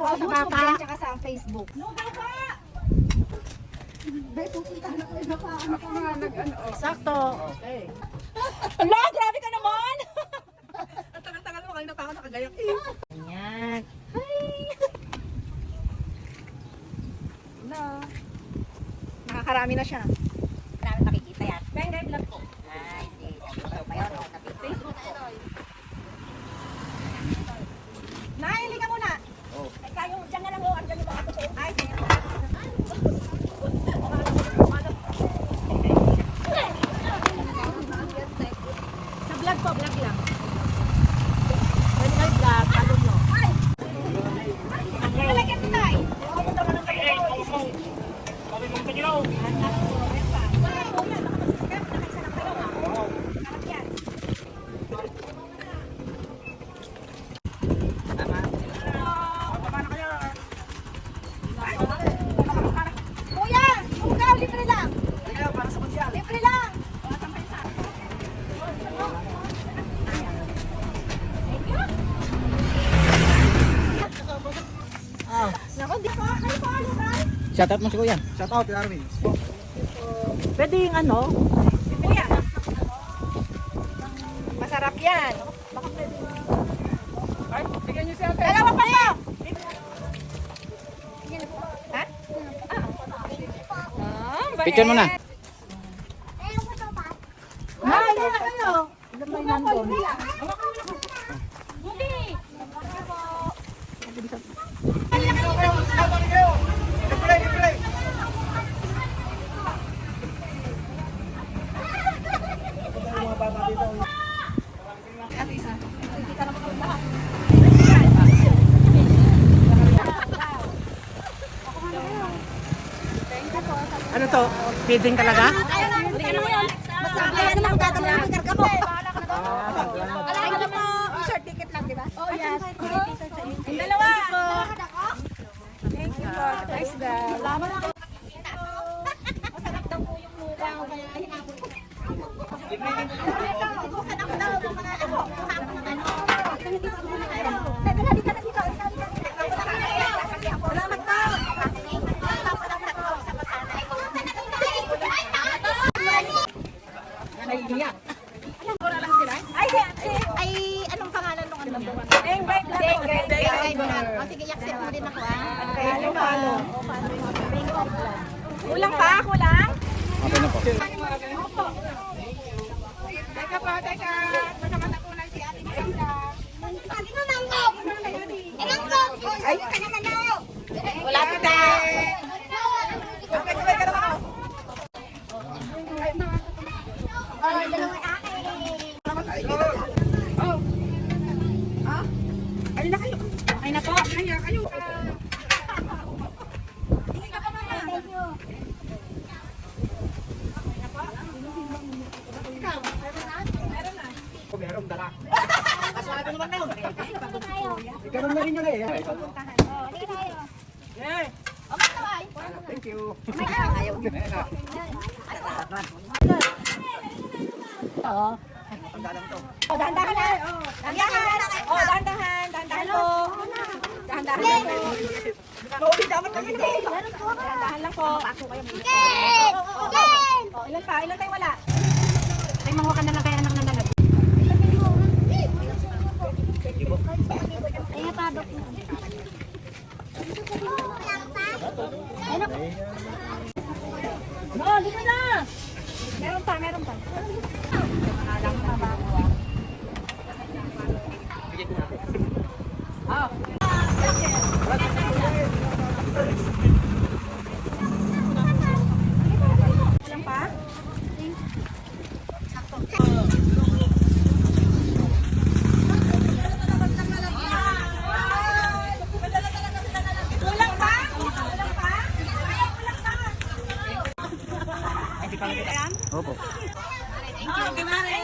sa YouTube bata. yan, tsaka sa Facebook. Sakto. Ala, grabe ka naman! Ang tagal-tagal mo kanina pa ako nakagayak eh. Yan. Hello. Nakakarami na siya. Marami makikita yan. Bang, vlog po. Ay, sige. Ito pa yun. Facebook po. Naili ka muna. Ay, kayo, dyan na lang ho. Andyan yung ako sa Ay, sige. Sa vlog po, vlog lang. When I vlog, ano mo? Lalagyan mo tayo. Kuya, ikaw, libre lang. Libre lang. Naku, di pa kayo pa ano ba? Shoutout mo si Kuya. Shoutout, Kuya Armin. Pwede yung ano? Kuya. Masarap yan. Ay, bigyan niyo si ate. Dalawa pa kayo. Ha? Ah, Picture mo na. Ay, hindi na kayo. May nandun. Ano to? Feeding talaga? Basta kaya naman tatanong mo, karga mo. Alam mo mo, short ticket lang, di ba? Oh, yes. Yung dalawa. Thank you po. Nice guys. Masarap daw po yung mukha ko kaya hinabol ko. Masarap daw yung mga ano, mukha ko ng ano. Dito na, dito na, dito. Salamat po. Nahihiya. Ay, ay, ay, anong pangalan nung ano? Deng, Deng, Deng, Deng, Deng, O sige, yaksit mo din ako, ah. Halo, halo. Kulang pa, kulang? Okay na po. Teka pa, teka. Masamata po lang si Ate Miranda. Ate ko manggok! Manggok! Ay, ka naman daw! Wala pa tayo. Okay, sabay ka naman ako. Ay, dalawang Ay na kayo. Ay na po. Ay na kayo. Meron dala. Kasama ko naman na yun. Ikaw na rin yun eh. Eh. Thank you. Oo. Oh, dahan-dahan na. Dahan-dahan. Oh, dahan-dahan. Maulit dapat kami na. Dahan-dahan lang po. Oh, ilan pa? Ilan tayo wala? Ay, manguha ka na lang kaya anak na nalag. Ay, padok mo. No, lima na! Meron pa, meron pa. Opo. Okay, mare.